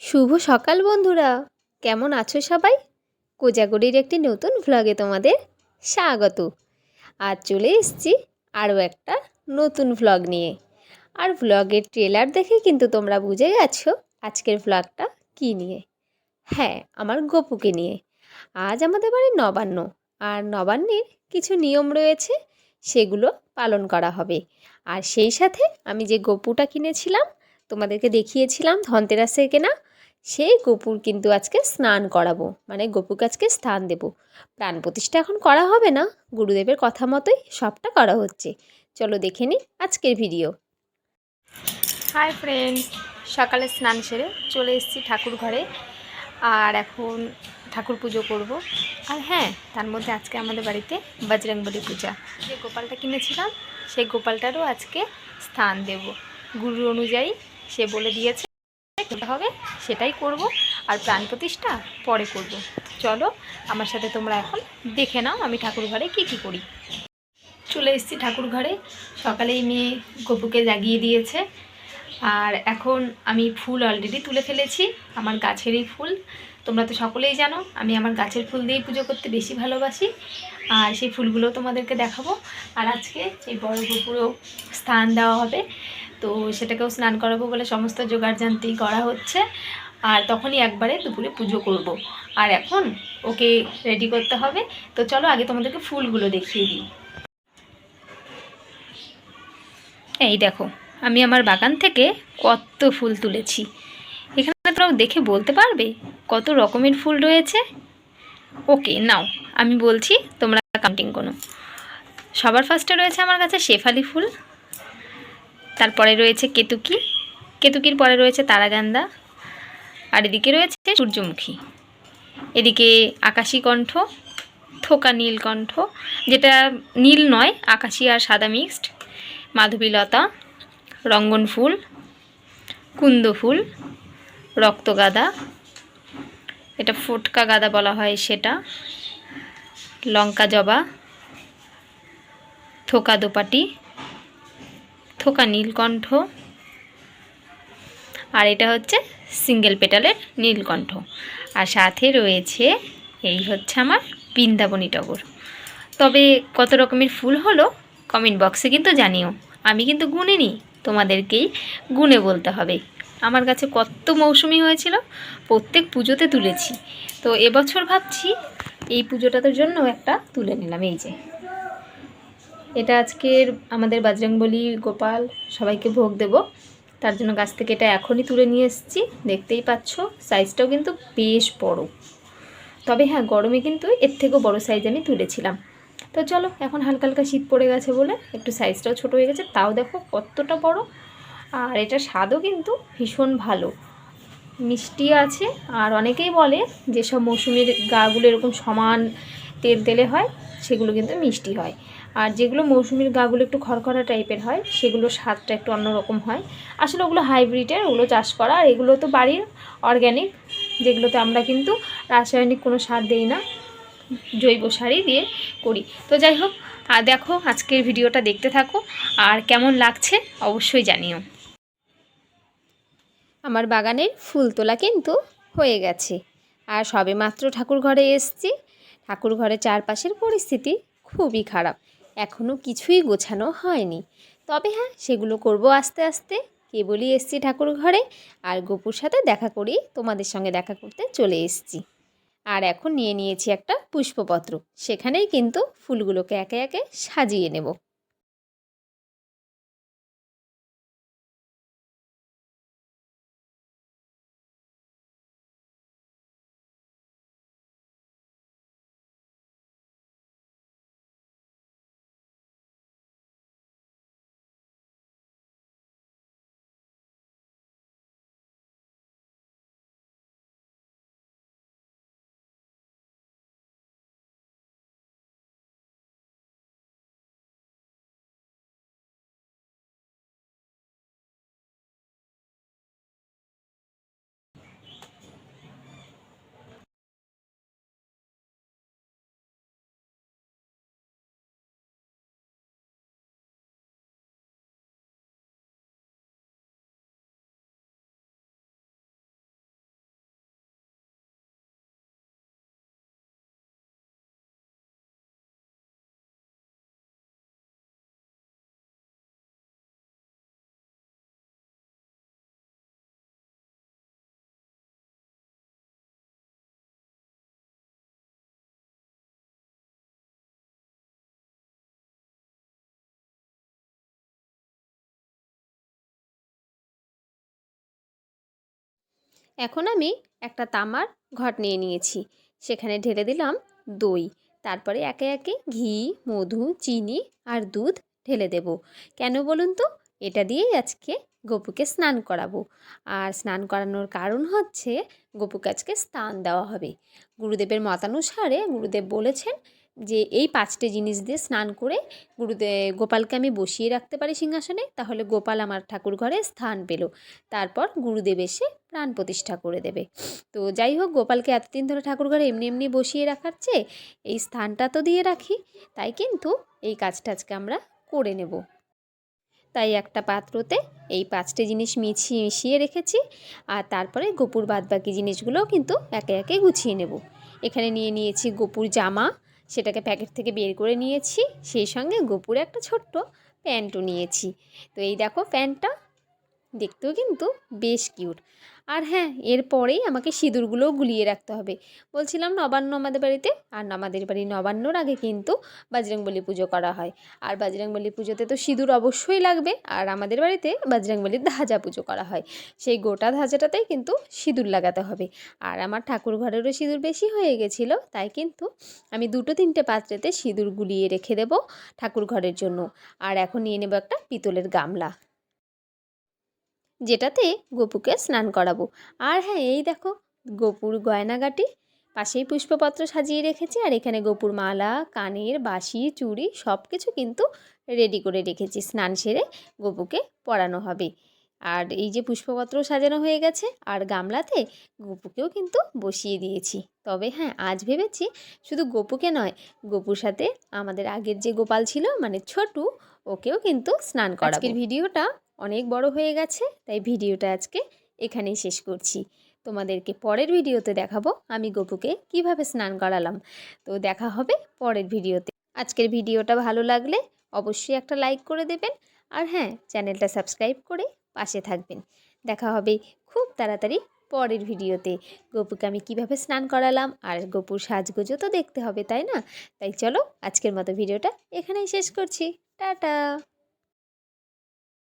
শুভ সকাল বন্ধুরা। কেমন আছো সবাই? কোজাগরির একটি নতুন ভ্লগে তোমাদের স্বাগত। আজ চলে এসছি আরও একটা নতুন ভ্লগ নিয়ে। আর ভ্লগের ট্রেলার দেখে কিন্তু তোমরা বুঝে গেছো আজকের ভ্লগটা কী নিয়ে। হ্যাঁ আমার গপুকে নিয়ে। আজ আমাদের বাড়ির নবান্ন। আর নবান্নের কিছু নিয়ম রয়েছে, সেগুলো পালন করা হবে। আর সেই সাথে আমি যে গপুটা কিনেছিলাম, তোমাদেরকে দেখিয়েছিলাম ধনতেরাসে কেনা সেই গপুর কিন্তু আজকে স্নান করাবো মানে গপুকে আজকে স্থান দেব। প্রাণ প্রতিষ্ঠা এখন করা হবে না, গুরুদেবের কথা মতোই সবটা করা হচ্ছে। চলো দেখে নিই আজকের ভিডিও হাই ফ্রেন্ড সকালে স্নান সেরে চলে এসেছি ঠাকুর ঘরে, আর এখন ঠাকুর পুজো করব। আর হ্যাঁ তার মধ্যে আজকে আমাদের বাড়িতে বজরংবলী পূজা। যে গোপালটা কিনেছিলাম, সেই গোপালটারও আজকে স্থান দেব। গুরু অনুযায়ী সে বলে দিয়েছে হবে, সেটাই করব। আর প্রাণ প্রতিষ্ঠা পরে করব। চলো, আমার সাথে তোমরা এখন দেখে নাও আমি ঠাকুর ঘরে কী কী করি। চলে এসেছি ঠাকুর ঘরে। সকালেই মেয়ে গপুকে জাগিয়ে দিয়েছে। আর এখন আমি ফুল অলরেডি তুলে ফেলেছি, আমার গাছেরই ফুল। তোমরা তো সকলেই জানো, আমি আমার গাছের ফুল দিয়েই পুজো করতে বেশি ভালোবাসি। আর সেই ফুলগুলো তোমাদেরকে দেখাবো। আর আজকে এই বড় পুকুরেও স্থান দেওয়া হবে। তো সেটাকেও স্নান করাবো বলে সমস্ত জোগাড়জান্তি করা হচ্ছে। আর তখনই একবারে দুপুরে পুজো করব। আর এখন ওকে রেডি করতে হবে। তো চলো আগে তোমাদেরকে ফুলগুলো দেখিয়ে দিই। এই দেখো, আমি আমার বাগান থেকে কত ফুল তুলেছি। এখানে তোমরা দেখে বলতে পারবে কত রকমের ফুল রয়েছে। ওকে, নাও, আমি বলছি তোমরা কাউন্টিং কোনো সবার ফার্স্টে রয়েছে আমার কাছে শেফালি ফুল। তারপরে রয়েছে কেতুকি। কেতুকির পরে রয়েছে তারাগান্দা আর এদিকে রয়েছে সূর্যমুখী। এদিকে আকাশী কণ্ঠ, থোকা নীলকণ্ঠ যেটা নীল নয়, আকাশি আর সাদা মিক্সড। মাধবীলতা, রঙ্গন ফুল, কুন্দ ফুল, রক্তগাদা। এটা ফোটকা গাদা বলা হয় সেটা। লঙ্কা জবা, থোকা দোপাটি। থোকা নীলকণ্ঠ। আর এটা হচ্ছে সিঙ্গেল পেটালের নীলকণ্ঠ। আর সাথে রয়েছে, এই হচ্ছে আমার বৃন্দাবনী টগর। তবে কত রকমের ফুল হলো কমেন্ট বক্সে কিন্তু জানিও। আমি কিন্তু গুনিনি, তোমাদেরকেই গুনে বলতে হবে। আমার কাছে কত মৌসুমি হয়েছিল, প্রত্যেক পুজোতে তুলেছি। তো এবছর ভাবছি এই পুজোটার জন্য একটা তুলে নিলাম, এই যে। এটা আজকের আমাদের বজরংবলী গোপাল, সবাইকে ভোগ দেব। তার জন্য গাছ থেকে এটা এখনই তুলে নিয়ে এসেছি। দেখতেই পাচ্ছ সাইজটাও কিন্তু বেশ বড়। তবে হ্যাঁ গরমে কিন্তু এর থেকেও বড় সাইজ আমি তুলেছিলাম। তো চলো, এখন হালকা হালকা শীত পড়ে গেছে বলে একটু সাইজটাও ছোট হয়ে গেছে, তাও দেখো কতটা বড়। আর এটা স্বাদও কিন্তু ভীষণ ভালো। মিষ্টি আছে, আর অনেকেই বলে যেসব মৌসুমির গাগুলো এরকম সমান তেল তেলে হয়, সেগুলো কিন্তু মিষ্টি হয়। আর যেগুলো মৌসুমির গাগুলো একটু খড়খড়া টাইপের হয়, সেগুলো স্বাদটা একটু অন্যরকম হয়। আসলে ওগুলো হাইব্রিডের ওগুলো চাষ করা, আর এগুলো তো বাড়ির অর্গ্যানিক যেগুলোতে আমরা কিন্তু রাসায়নিক কোনো সার দেই না, জৈব সারই দিয়ে করি। তো যাই হোক, আর দেখো আজকের ভিডিওটা দেখতে থাকো, আর কেমন লাগছে অবশ্যই জানিও। আমার বাগানের ফুল তোলা কিন্তু হয়ে গেছে, আর সবে মাত্র ঠাকুর ঘরে এসছি। ঠাকুর ঘরের চারপাশের পরিস্থিতি খুবই খারাপ। এখনও কিছুই গোছানো হয়নি। তবে হ্যাঁ সেগুলো করব আস্তে আস্তে। কেবলই এসছি ঠাকুর ঘরে আর গোপুর সাথে দেখা করি, তোমাদের সঙ্গে দেখা করতে চলে এসছি। আর এখন নিয়ে নিয়েছি একটা পুষ্পপত্র। সেখানেই কিন্তু ফুলগুলোকে একে একে সাজিয়ে নেব। এখন আমি একটা তামার ঘট নিয়ে নিয়েছি। সেখানে ঢেলে দিলাম দই। তারপরে একে একে ঘি, মধু, চিনি আর দুধ ঢেলে দেব। কেন বলুন তো? এটা দিয়েই আজকে গপুকে স্নান করাবো। আর স্নান করানোর কারণ হচ্ছে গপুকে আজকে স্নান দেওয়া হবে। গুরুদেবের মতানুসারে গুরুদেব বলেছেন যে এই পাঁচটি জিনিস দিয়ে স্নান করে গুরুদেব গোপালকে আমি বসিয়ে রাখতে পারি সিংহাসনে, তাহলে গোপাল আমার ঠাকুর ঘরে স্থান পেল। তারপর গুরুদেব এসে প্রাণ প্রতিষ্ঠা করে দেবে। তো যাই হোক, গোপালকে এতদিন ধরে ঠাকুর ঘরে এমনি এমনি বসিয়ে রাখার চেয়ে এই স্থানটা তো দিয়ে রাখি, তাই কিন্তু এই কাজটা আজকে আমরা করে নেব। তাই একটা পাত্রতে এই পাঁচটি জিনিস মিছিয়ে মিশিয়ে রেখেছি, আর তারপরে গোপুর বাদবাকি জিনিসগুলোও কিন্তু একে একে গুছিয়ে নেব। এখানে নিয়ে নিয়েছি গোপুর জামা সেটাকে প্যাকেট থেকে বের করে নিয়েছি। সেই সঙ্গে গোপুরে একটা ছোট্ট প্যান্টও নিয়েছি। তো এই দেখো প্যান্টটা দেখতেও কিন্তু বেশ কিউট। আর হ্যাঁ এরপরেই আমাকে সিঁদুরগুলোও গুলিয়ে রাখতে হবে। বলছিলাম নবান্ন আমাদের বাড়িতে, আর আমাদের বাড়ি নবান্নর আগে কিন্তু বজরংবলী পুজো করা হয়। আর বজরংবলী পুজোতে তো সিঁদুর অবশ্যই লাগবে, আর আমাদের বাড়িতে বজরংবলীর ধাজা পুজো করা হয়। সেই গোটা ধাজাটাতেই কিন্তু সিঁদুর লাগাতে হবে। আর আমার ঠাকুর ঘরেরও সিঁদুর বেশি হয়ে গেছিল, তাই কিন্তু আমি দুটো তিনটে পাত্রেতে সিঁদুর গুলিয়ে রেখে দেবো ঠাকুর ঘরের জন্য। আর এখন নিয়ে নেব একটা পিতলের গামলা। যেটাতে গপুকে স্নান করাবো। আর হ্যাঁ এই দেখো গপুর গয়নাগাটি। পাশেই পুষ্পপত্র সাজিয়ে রেখেছি আর এখানে গপুর মালা কানের বাসি চুড়ি সব কিছু কিন্তু রেডি করে রেখেছি। স্নান সেরে গপুকে পরানো হবে। আর এই যে পুষ্পপত্র সাজানো হয়ে গেছে আর গামলাতে গপুকেও কিন্তু বসিয়ে দিয়েছি। তবে হ্যাঁ আজ ভেবেছি শুধু গপুকে নয় গপুর সাথে আমাদের আগের যে গোপাল ছিল মানে ছোটু ওকেও কিন্তু স্নান আজকের ভিডিওটা অনেক বড় হয়ে গেছে, তাই ভিডিওটা আজকে এখানেই শেষ করছি। তোমাদেরকে পরের ভিডিওতে দেখাবো আমি গপুকে কীভাবে স্নান করালাম। তো দেখা হবে পরের ভিডিওতে। আজকের ভিডিওটা ভালো লাগলে অবশ্যই একটা লাইক করে দেবেন আর হ্যাঁ চ্যানেলটা সাবস্ক্রাইব করে পাশে থাকবেন। দেখা হবে খুব তাড়াতাড়ি পরের ভিডিওতে। গপুকে আমি কীভাবে স্নান করালাম আর গপুর সাজগোজও তো দেখতে হবে, তাই না? তাই চলো আজকের মতো ভিডিওটা এখানেই শেষ করছি। টাটা!